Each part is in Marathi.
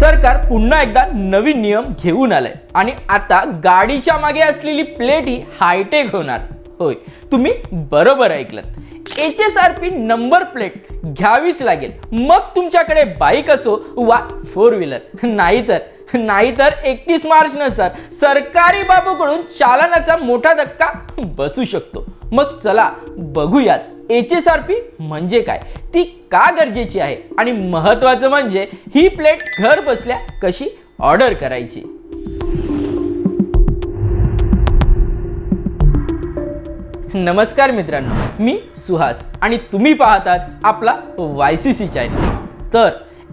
सरकार पुन्हा एकदा नवीन नियम घेऊन आलंय. आणि आता गाडीच्या मागे असलेली प्लेट ही हायटेक होणार. होय तुम्ही बरोबर ऐकलं H S R P number plate घ्यावीच लागेल. मग तुमच्याकडे बाईक असो वा फोर व्हीलर नाहीतर नाहीतर एकतीस मार्च नंतर सरकारी बाबूकडून चालनाचा मोठा धक्का बसू शकतो. मग चला बघूयात. एच एस आर पी म्हणजे काय? ती का गरजेची आहे? आणि महत्त्वाचं म्हणजे ही प्लेट घर बसल्या कशी ऑर्डर करायची? नमस्कार मित्रांनो मी सुहास आणि तुम्ही पाहतात आपला वाय सी सी चॅनल तर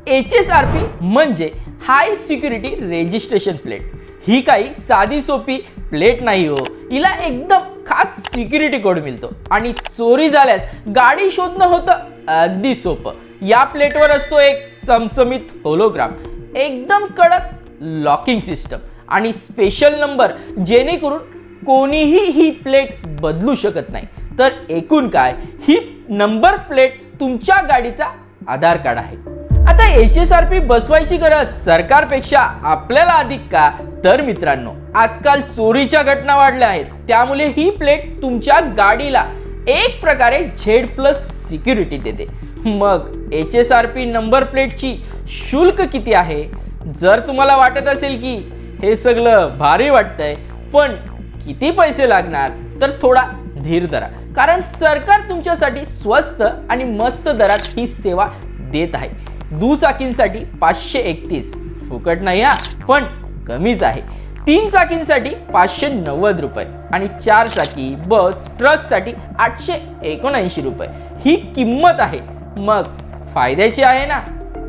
एच एस आर पी म्हणजे हाय सिक्युरिटी रेजिस्ट्रेशन प्लेट ही काही साधी सोपी प्लेट नाही हो. हिला एकदम खास सिक्युरिटी कोड मिळतो. आणि चोरी झाल्यास गाडी शोधणं होतं अगदी सोपं. या प्लेटवर असतो एक चमचमीत होलोग्राम एकदम कडक लॉकिंग सिस्टम आणि स्पेशल नंबर जेणेकरून कोणीही ही प्लेट बदलू शकत नाही. तर एकूण काय? ही नंबर प्लेट तुमच्या गाडीचा आधार कार्ड आहे. आता एच एस आर पी बसवायची गरज सरकारपेक्षा आपल्याला अधिक का? तर मित्रांनो आजकाल चोरीच्या घटना वाढल्या आहेत. त्यामुळे ही प्लेट तुमच्या गाडीला एक प्रकारे झेड प्लस सिक्युरिटी देते. मग H S R P number प्लेटची शुल्क किती आहे? जर तुम्हाला वाटत असेल की हे सगळं भारी वाटतंय पण किती पैसे लागणार? तर थोडा धीर धरा. कारण सरकार तुमच्यासाठी स्वस्त आणि मस्त दरात ही सेवा देत आहे. दुचाकींसाठी पाचशे एकतीस. फुकट नाही हा पण कमीच आहे. तीन चाकींसाठी पाचशे नव्वद रुपये आणि चार चाकी बस ट्रकसाठी आठशे एकोणऐंशी रुपये. ही किंमत आहे. मग फायद्याची आहे ना?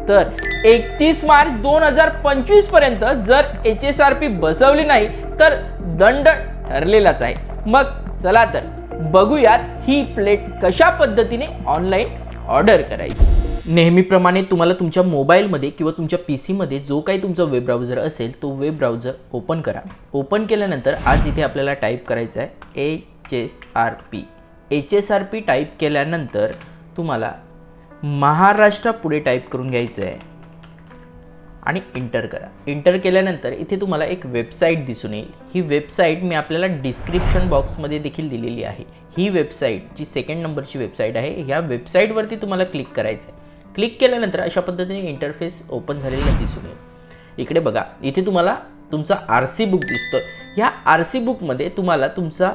तर एकतीस मार्च दोन हजार पंचवीसपर्यंत जर एच एस आर पी बसवली नाही तर दंड ठरलेलाच आहे. मग चला तर बघूयात ही प्लेट कशा पद्धतीने ऑनलाईन ऑर्डर करायची. नेहमीप्रमाणे तुम्हाला तुमच्या मोबाईलमध्ये किंवा तुमच्या पी सीमध्ये जो काही तुमचा वेब ब्राउझर असेल तो वेब ब्राउझर ओपन करा. ओपन केल्यानंतर आज इथे आपल्याला टाईप करायचं आहे H S R P. H S R P type केल्यानंतर तुम्हाला महाराष्ट्र पुढे टाईप करून घ्यायचं आहे आणि इंटर करा. इंटर केल्यानंतर इथे तुम्हाला एक वेबसाईट दिसून येईल. ही वेबसाईट मी आपल्याला डिस्क्रिप्शन बॉक्समध्ये देखील दिलेली आहे. ही वेबसाईट जी सेकंड नंबरची वेबसाईट आहे ह्या वेबसाईटवरती तुम्हाला क्लिक करायचं आहे. क्लिक केल्यानंतर अशा पद्धतीने इंटरफेस ओपन झालेला दिसून येईल. इकडे बघा इथे तुम्हाला तुमचा आर सी बुक दिसतो ह्या आर सी बुकमध्ये तुम्हाला तुमचा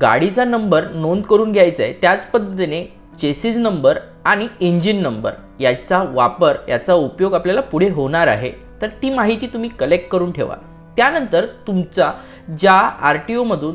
गाडीचा नंबर नोंद करून घ्यायचा आहे. त्याच पद्धतीने चेसिस नंबर आणि इंजिन नंबर याचा वापर याचा उपयोग आपल्याला पुढे होणार आहे. तर ती माहिती तुम्ही कलेक्ट करून ठेवा. त्यानंतर तुमचा ज्या आर टी ओमधून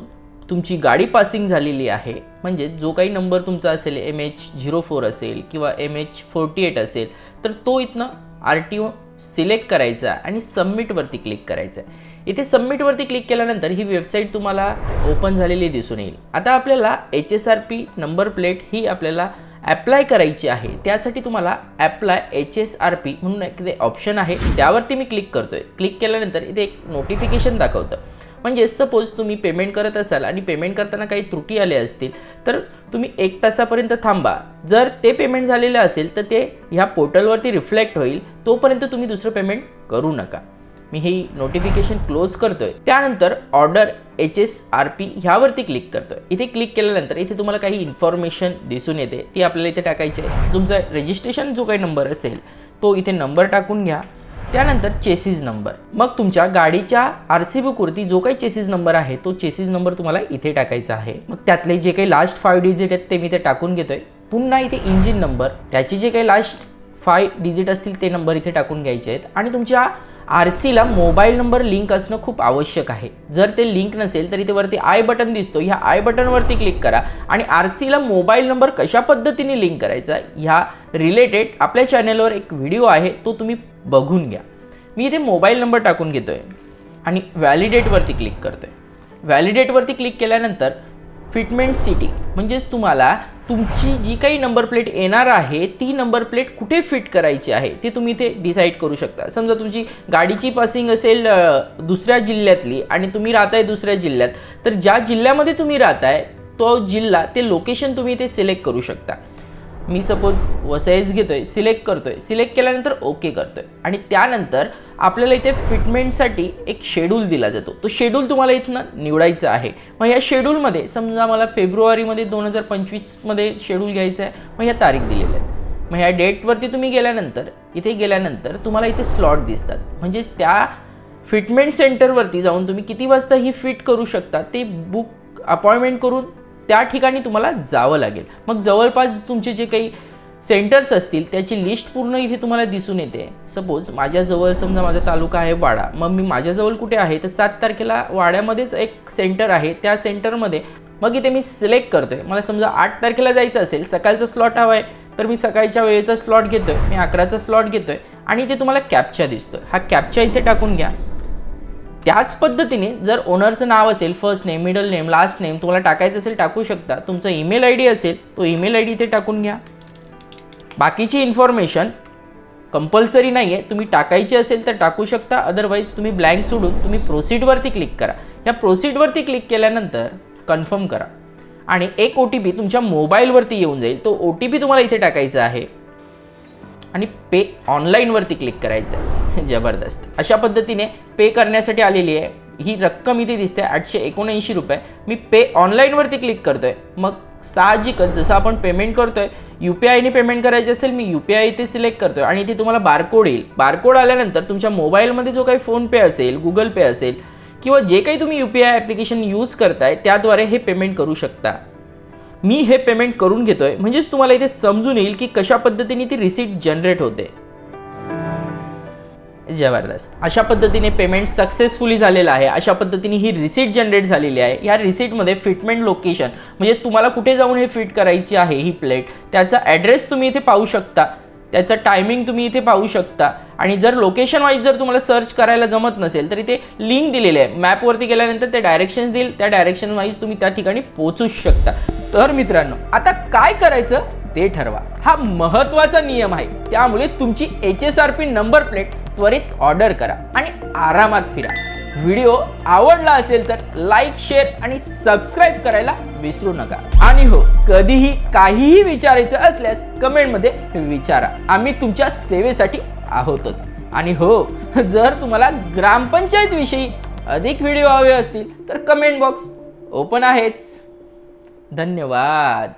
तुमची गाडी पासिंग झालेली आहे म्हणजे जो काही नंबर तुमचा असेल एम एच झिरो फोर असेल किंवा एम एच फोर्टी एट असेल तर तो इथनं आर टी ओ सिलेक्ट करायचा आणि सबमिटवरती क्लिक करायचं आहे. इथे सबमिटवरती क्लिक केल्यानंतर ही वेबसाईट तुम्हाला ओपन झालेली दिसून येईल. आता आपल्याला H S R P number plate ही आपल्याला ॲप्लाय करायची आहे. त्यासाठी तुम्हाला apply H S R P म्हणून एक ते ऑप्शन आहे. त्यावरती मी क्लिक करतोय. क्लिक केल्यानंतर इथे एक नोटिफिकेशन दाखवतं. म्हणजे सपोज तुम्ही पेमेंट करत असाल आणि पेमेंट करताना काही त्रुटी आल्या असतील तर तुम्ही एक तासापर्यंत थांबा. जर ते पेमेंट झालेलं असेल तर ते ह्या पोर्टलवरती रिफ्लेक्ट होईल तोपर्यंत तुम्ही दुसरं पेमेंट करू नका. मी ही नोटिफिकेशन क्लोज करतोय. त्यानंतर order H S R P ह्यावरती क्लिक करतोय. इथे क्लिक केल्यानंतर इथे तुम्हाला काही इन्फॉर्मेशन दिसून येते. ती आपल्याला इथे टाकायची आहे. तुमचा रजिस्ट्रेशन जो काही नंबर असेल तो इथे नंबर टाकून घ्या. त्यानंतर चेसिस नंबर. मग तुमच्या गाडीच्या आर सी बुकवरती जो काही चेसिस नंबर आहे तो चेसिस नंबर तुम्हाला इथे टाकायचा आहे. मग त्यातले जे काही लास्ट फाय डिजिट आहेत ते मी ते टाकून घेतोय. पुन्हा इथे इंजिन नंबर त्याचे जे काही लास्ट फाय डिजिट असतील ते नंबर इथे टाकून घ्यायचे आहेत. आणि तुमच्या आर सीला मोबाईल नंबर लिंक असणं खूप आवश्यक आहे. जर ते लिंक नसेल तर इथे वरती आय बटन दिसतो. ह्या आय बटनवरती क्लिक करा. आणि आर सीला मोबाईल नंबर कशा पद्धतीने लिंक करायचा ह्या रिलेटेड आपल्या चॅनलवर एक व्हिडिओ आहे तो तुम्ही बघून घ्या. मी इथे मोबाईल नंबर टाकून घेतो आहे आणि व्हॅलिडेटवरती क्लिक करतो आहे व्हॅलिडेटवरती क्लिक केल्यानंतर फिटमेंट सिटी म्हणजेच तुम्हाला तुमची जी काही नंबर प्लेट येणार आहे ती नंबर प्लेट कुठे फिट करायची आहे ते तुम्ही इथे डिसाईड करू शकता. समजा तुमची गाडीची पासिंग असेल दुसऱ्या जिल्ह्यातली आणि तुम्ही राहताय दुसऱ्या जिल्ह्यात तर ज्या जिल्ह्यामध्ये तुम्ही राहताय तो जिल्हा ते लोकेशन तुम्ही इथे सिलेक्ट करू शकता. मी सपोज वसईच घेतोय सिलेक्ट करतोय सिलेक्ट केल्यानंतर ओके करतोय. आणि त्यानंतर आपल्याला इथे फिटमेंटसाठी एक शेड्यूल दिला जातो. तो शेड्यूल तुम्हाला इथनं निवडायचा आहे. मग या शेड्यूलमध्ये समजा मला फेब्रुवारीमध्ये दोन हजार पंचवीसमध्ये शेड्यूल घ्यायचं आहे मग ह्या तारीख दिलेल्या आहेत. मग ह्या डेटवरती तुम्ही गेल्यानंतर इथे गेल्यानंतर तुम्हाला इथे स्लॉट दिसतात. म्हणजेच त्या फिटमेंट सेंटरवरती जाऊन तुम्ही किती वाजता ही फिट करू शकता ते बुक अपॉइंटमेंट करून त्या ठिकाणी तुम्हाला जावं लागेल. मग जवळपास तुमचे जे काही सेंटर्स असतील त्याची लिस्ट पूर्ण इथे तुम्हाला दिसून येते. सपोज माझ्याजवळ समजा माझा तालुका आहे वाडा. मग मी माझ्याजवळ कुठे आहे? तर सात तारखेला वाड्यामध्येच एक सेंटर आहे. त्या सेंटरमध्ये मग इथे मी सिलेक्ट करतोय. मला समजा आठ तारखेला जायचं असेल सकाळचा स्लॉट हवा आहे तर मी सकाळच्या वेळेचा स्लॉट घेतोय. मी अकराचा स्लॉट घेतोय. आणि इथे तुम्हाला कॅप्चा दिसतोय. हा कॅप्चा इथे टाकून घ्या. त्याच पद्धतीने जर ओनरचं नाव असेल first name middle name last name तुम्हाला टाकायचं असेल टाकू शकता. तुमचा ईमेल आय डी असेल तो ईमेल आय डी इथे टाकून घ्या. बाकीची इन्फॉर्मेशन कंपल्सरी नाही आहे तुम्ही टाकायची असेल तर टाकू शकता अदरवाईज तुम्ही ब्लँक सोडून तुम्ही प्रोसीडवरती क्लिक करा. या प्रोसीडवरती क्लिक केल्यानंतर कन्फर्म करा. आणि एक ओ टी पी तुमच्या मोबाईलवरती येऊन जाईल. तो ओ टी पी तुम्हाला इथे टाकायचा आहे. आणि पे ऑनलाईनवरती क्लिक करायचं. आहे जबरदस्त. अशा पद्धतीने पे करण्यासाठी आलेली आहे. ही रक्कम इथे दिसते आठशे एकोणऐंशी रुपये. मी पे ऑनलाईनवरती क्लिक करतोय. मग साहजिकच जसं आपण पेमेंट करतोय यू पी आयने पेमेंट करायचे असेल मी यू पी आय इथे सिलेक्ट करतोय. आणि इथे तुम्हाला बारकोड येईल. बारकोड आल्यानंतर तुमच्या मोबाईलमध्ये जो काही फोनपे असेल गुगल पे असेल किंवा जे काही तुम्ही U P I application use करताय त्याद्वारे हे पेमेंट करू शकता. मी हे पेमेंट करून घेतोय. म्हणजेच तुम्हाला इथे समजून येईल की कशा पद्धतीने ती रिसीट जनरेट होते. जबरदस्त. अशा पद्धतीने पेमेंट सक्सेसफुली झालेलं आहे. अशा पद्धतीने ही रिसीट जनरेट झालेली आहे. या रिसीटमध्ये फिटमेंट लोकेशन म्हणजे तुम्हाला कुठे जाऊन हे फिट करायची आहे ही प्लेट त्याचा ॲड्रेस तुम्ही इथे पाहू शकता. त्याचं टायमिंग तुम्ही इथे पाहू शकता. आणि जर लोकेशन वाईज जर तुम्हाला सर्च करायला जमत नसेल तर इथे लिंक दिलेली आहे. मॅपवरती गेल्यानंतर ते डायरेक्शन्स देईल. त्या डायरेक्शन वाईज तुम्ही त्या ठिकाणी पोचू शकता. तर मित्रांनो आता काय करायचं ते ठरवा. हा महत्त्वाचा नियम आहे. त्यामुळे तुमची H S R P number plate त्वरित ऑर्डर करा आणि आरामात फिरा. व्हिडिओ आवडला असेल तर लाईक शेअर आणि सबस्क्राईब करायला विसरू नका. आणि हो कधीही काहीही विचारायचं असल्यास कमेंटमध्ये विचारा. आम्ही तुमच्या सेवेसाठी आहोतच. आणि हो जर तुम्हाला ग्रामपंचायत विषयी अधिक व्हिडिओ हवे असतील तर कमेंट बॉक्स ओपन आहेच. धन्यवाद.